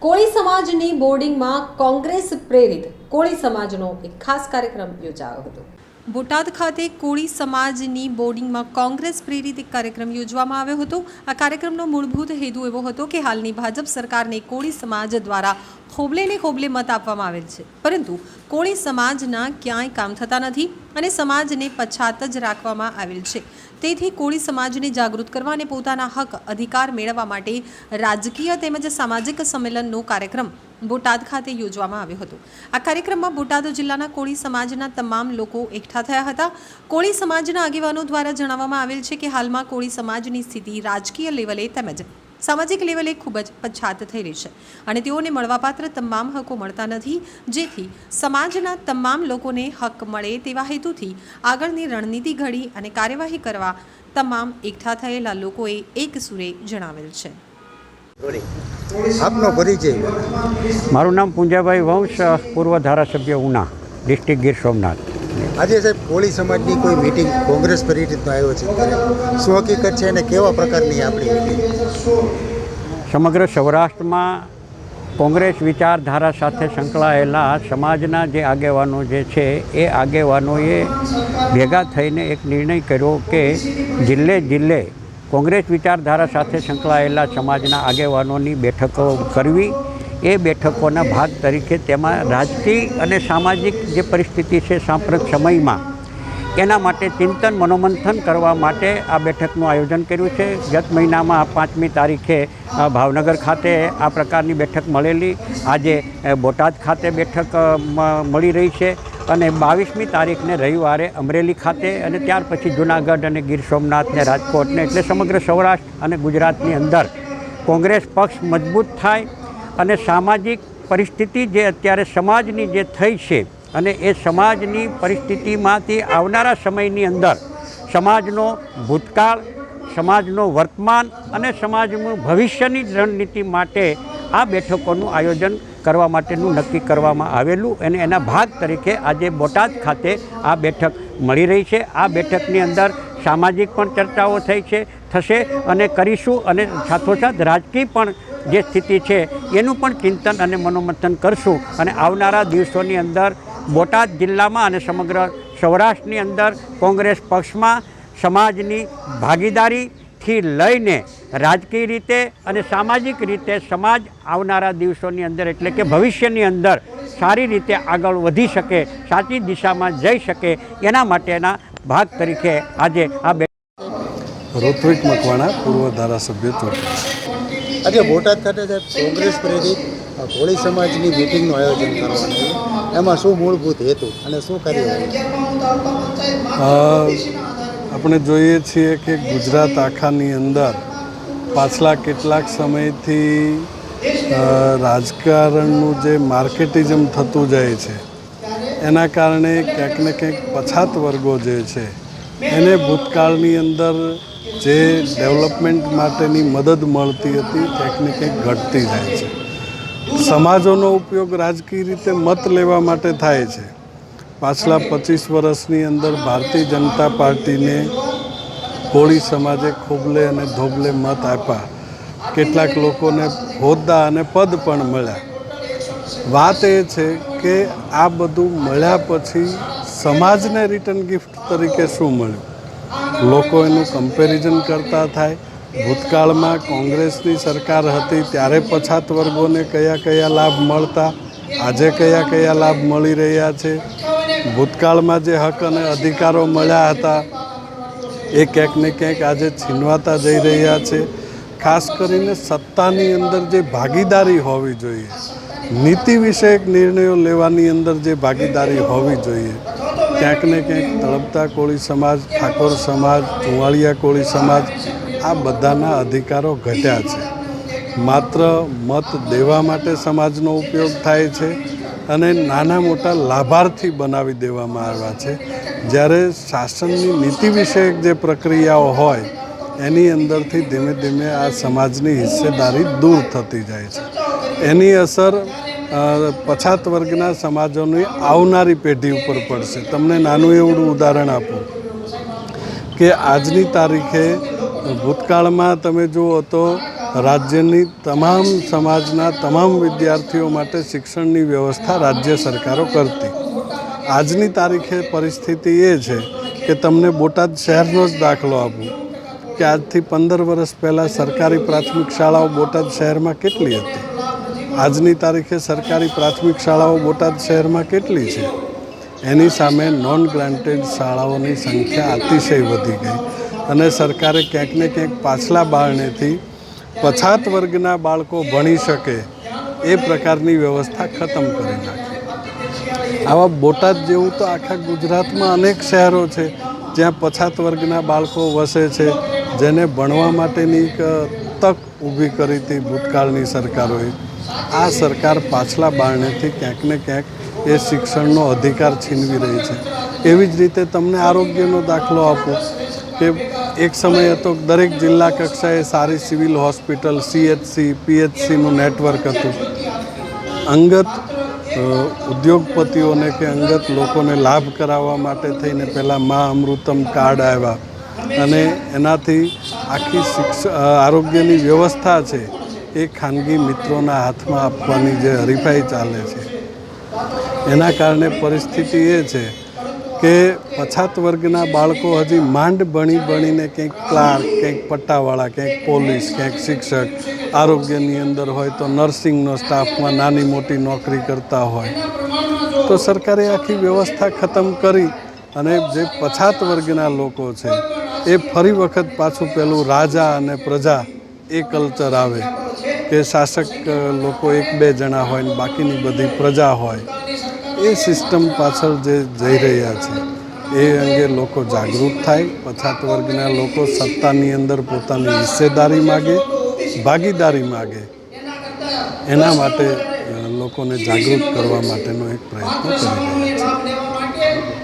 કોળી સમાજની બોર્ડિંગમાં કોંગ્રેસ પ્રેરિત કોળી સમાજનો એક ખાસ કાર્યક્રમ યોજાયો હતો. બોટાદ ખાતે કોળી સમાજની બોર્ડિંગમાં કોંગ્રેસ પ્રેરિત એક કાર્યક્રમ યોજવામાં આવ્યો હતો. આ કાર્યક્રમનો મૂળભૂત હેતુ એવો હતો કે હાલની ભાજપ સરકારને કોળી સમાજ દ્વારા ખોબલે ને ખોબલે મત આપવામાં આવેલ છે. પરંતુ કોળી સમાજના ક્યાંય કામ થતા નથી અને સમાજને પછાત જ રાખવામાં આવેલ છે. તેથી કોળી સમાજને જાગૃત કરવા અને પોતાના હક, અધિકાર મેળવવા માટે રાજકીય તેમજ સામાજિક સંમેલનનો કાર્યક્રમ બોટાદ ખાતે યોજવામાં આવ્યો હતો. આ કાર્યક્રમમાં બોટાદ જિલ્લાના કોળી સમાજના તમામ લોકો એકઠા થયા હતા. કોળી સમાજના આગેવાનો દ્વારા જણાવવામાં આવેલ છે કે હાલમાં કોળી સમાજની સ્થિતિ રાજકીય લેવલે તેમજ સામાજિક લેવલે ખૂબ જ પછાત થઈ રહી છે અને તેઓને મળવાપાત્ર તમામ હકો મળતા નથી. જેથી સમાજના તમામ લોકોને હક મળે તેવા હેતુથી આગળની રણનીતિ ઘડી અને કાર્યવાહી કરવા તમામ એકઠા થયેલા લોકોએ એક સુરે જણાવેલ છે. આપનો પરિચય. મારું નામ પૂંજાભાઈ વંશ પૂર્વ ધારાસભ્ય ઉના ડિસ્ટ્રિક્ટ ગીર સોમનાથ. આજે સાહેબ કોળી સમાજની કોઈ મિટિંગ કોંગ્રેસ પ્રેરિતનો આવ્યો છે ત્યારે શું હકીકત છે અને કેવા પ્રકારની આપણી સમગ્ર સૌરાષ્ટ્રમાં કોંગ્રેસ વિચારધારા સાથે સંકળાયેલા સમાજના જે આગેવાનો જે છે, એ આગેવાનોએ ભેગા થઈને એક નિર્ણય કર્યો કે જિલ્લે જિલ્લે કોંગ્રેસ વિચારધારા સાથે સંકળાયેલા સમાજના આગેવાનોની બેઠકો કરવી એ બેઠકોના ભાગ તરીકે તેમાં રાજકીય અને સામાજિક જે પરિસ્થિતિ છે સાંપ્રત સમયમાં, એના માટે ચિંતન મનોમંથન કરવા માટે આ બેઠકનું આયોજન કર્યું છે. ગત મહિનામાં પાંચમી તારીખે ભાવનગર ખાતે આ પ્રકારની બેઠક મળેલી. આજે બોટાદ ખાતે બેઠક મળી રહી છે અને બાવીસમી તારીખને રવિવારે અમરેલી ખાતે અને ત્યાર પછી જુનાગઢ અને ગીર સોમનાથ ને રાજકોટને, એટલે સમગ્ર સૌરાષ્ટ્ર અને ગુજરાતની અંદર કોંગ્રેસ પક્ષ મજબૂત થાય અને સામાજિક પરિસ્થિતિ જે અત્યારે સમાજની જે થઈ છે અને એ સમાજની પરિસ્થિતિમાંથી આવનારા સમયની અંદર સમાજનો ભૂતકાળ, સમાજનો વર્તમાન અને સમાજનું ભવિષ્યની રણનીતિ માટે આ બેઠકોનું આયોજન કરવા માટેનું નક્કી કરવામાં આવેલું અને એના ભાગ તરીકે આજે બોટાદ ખાતે આ બેઠક મળી રહી છે. આ બેઠકની અંદર સામાજિક પણ ચર્ચાઓ થઈ છે થશે અને કરીશું અને સાથોસાથ રાજકીય પણ જે સ્થિતિ છે, એનું પણ ચિંતન અને મનોમંથન કરશું. અને આવનારા દિવસોની અંદર બોટાદ જિલ્લામાં અને સમગ્ર સૌરાષ્ટ્રની અંદર કોંગ્રેસ પક્ષમાં સમાજની ભાગીદારીથી લઈને રાજકીય રીતે અને સામાજિક રીતે સમાજ આવનારા દિવસોની અંદર, એટલે કે ભવિષ્યની અંદર સારી રીતે આગળ વધી શકે, સાચી દિશામાં જઈ શકે, એના માટેના ભાગ તરીકે આજે આ ઋત્વિક મકવાણા પૂર્વ ધારાસભ્ય ચોટીલા આજે બોટાદ ખાતે સાહેબ કોંગ્રેસ પ્રેરિત કોળી સમાજની મીટિંગનું આયોજન કરવાનું છે. એમાં શું મૂળભૂત હેતુ અને શું કાર્ય આપણે જોઈએ છીએ કે ગુજરાત આખાની અંદર પાછલા કેટલાક સમયથી રાજકારણનું જે માર્કેટિઝમ થતું જાય છે એના કારણે ક્યાંક ને ક્યાંક પછાત વર્ગો જે છે એને ભૂતકાળની અંદર જે ડેવલપમેન્ટ માટેની મદદ મળતી હતી ક્યાંક ને ઘટતી જાય છે. સમાજોનો ઉપયોગ રાજકીય રીતે મત લેવા માટે થાય છે. પાછલા પચીસ વર્ષની અંદર ભારતીય જનતા પાર્ટીને કોળી સમાજે ખોબલે અને ધોબલે મત આપ્યા. કેટલાક લોકોને હોદ્દા અને પદ પણ મળ્યા. વાત એ છે કે આ બધું મળ્યા પછી સમાજને રિટર્ન ગિફ્ટ તરીકે શું મળ્યું? લોકો એનું કમ્પેરિઝન કરતા થાય. ભૂતકાળમાં કોંગ્રેસની સરકાર હતી, ત્યારે પછાત વર્ગોને કયા કયા લાભ મળતા, આજે કયા કયા લાભ મળી રહ્યા છે. ભૂતકાળમાં જે હક અને અધિકારો મળ્યા હતા, એ ક્યાંક ને ક્યાંક આજે છીનવાતા જઈ રહ્યા છે. ખાસ કરીને સત્તાની અંદર જે ભાગીદારી હોવી જોઈએ, નીતિ વિષયક નિર્ણયો લેવાની અંદર જે ભાગીદારી હોવી જોઈએ. ક્યાંક ને ક્યાંક તળપતા કોળી સમાજ, ઠાકોર સમાજ ચુવાળિયા કોળી સમાજ, આ બધાના અધિકારો ઘટ્યા છે. માત્ર મત દેવા માટે સમાજનો ઉપયોગ થાય છે અને નાના મોટા લાભાર્થી બનાવી દેવામાં આવ્યા છે. જ્યારે શાસનની નીતિ વિષયક જે પ્રક્રિયાઓ હોય, એની અંદરથી ધીમે ધીમે આ સમાજની હિસ્સેદારી દૂર થતી જાય છે. એની અસર પછાત વર્ગના સમાજોની આવનારી પેઢી ઉપર પડશે. તમને નાનું એવડું ઉદાહરણ આપું કે આજની તારીખે ભૂતકાળમાં તમે જુઓ તો રાજ્યની તમામ સમાજના તમામ વિદ્યાર્થીઓ માટે શિક્ષણની વ્યવસ્થા રાજ્ય સરકારો કરતી. આજની તારીખે પરિસ્થિતિ એ છે કે તમને બોટાદ શહેરનો જ દાખલો આપું કે આજથી પંદર વર્ષ પહેલાં સરકારી પ્રાથમિક શાળાઓ બોટાદ શહેરમાં કેટલી હતી? આજની તારીખે સરકારી પ્રાથમિક શાળાઓ બોટાદ શહેરમાં કેટલી છે? એની સામે નોન ગ્રાન્ટેડ શાળાઓની સંખ્યા અતિશય વધી ગઈ અને સરકારે ક્યાંક ને ક્યાંક પાછલા બારણેથી પછાત વર્ગના બાળકો ભણી શકે એ પ્રકારની વ્યવસ્થા ખતમ કરી નાખી. આવા બોટાદ જેવું તો આખા ગુજરાતમાં અનેક શહેરો છે જ્યાં પછાત વર્ગના બાળકો વસે છે, જેને ભણવા માટેની એક તક ઊભી કરી હતી ભૂતકાળની સરકારોએ. આ સરકાર પાછલા બારણેથી ક્યાંક ને ક્યાંક એ શિક્ષણનો અધિકાર છીનવી રહી છે. એવી જ રીતે તમને આરોગ્યનો દાખલો આપો કે એક સમય હતો દરેક જિલ્લા કક્ષાએ સારી સિવિલ હોસ્પિટલ સીએચસી પીએચસીનું નેટવર્ક હતું. અંગત ઉદ્યોગપતિઓને કે અંગત લોકોને લાભ કરાવવા માટે થઈને પહેલાં મા અમૃતમ કાર્ડ આવ્યા. અને એનાથી આખી શિક્ષ આરોગ્યની વ્યવસ્થા છે. એ ખાનગી મિત્રોના હાથમાં આપવાની જે હરીફાઈ ચાલે છે, એના કારણે પરિસ્થિતિ એ છે કે પછાત વર્ગના બાળકો હજી માંડ ભણી ભણીને કંઈક ક્લાર્ક, કંઈક પટ્ટાવાળા, કંઈક પોલીસ, કંઈક શિક્ષક, આરોગ્યની અંદર હોય તો નર્સિંગનો સ્ટાફમાં નાની મોટી નોકરી કરતા હોય. તો સરકારે આખી વ્યવસ્થા ખતમ કરી અને જે પછાત વર્ગના લોકો છે, એ ફરી વખત પાછું પેલું રાજા અને પ્રજા એ કલ્ચર આવે કે શાસક લોકો એક બે જણા હોય ને બાકીની બધી પ્રજા હોય, એ સિસ્ટમ પાછળ જે જઈ રહ્યા છે, એ અંગે લોકો જાગૃત થાય. પછાત વર્ગના લોકો સત્તાની અંદર પોતાની હિસ્સેદારી માગે, ભાગીદારી માગે. એના માટે લોકોને જાગૃત કરવા માટેનો એક પ્રયત્ન કરી રહ્યા છે.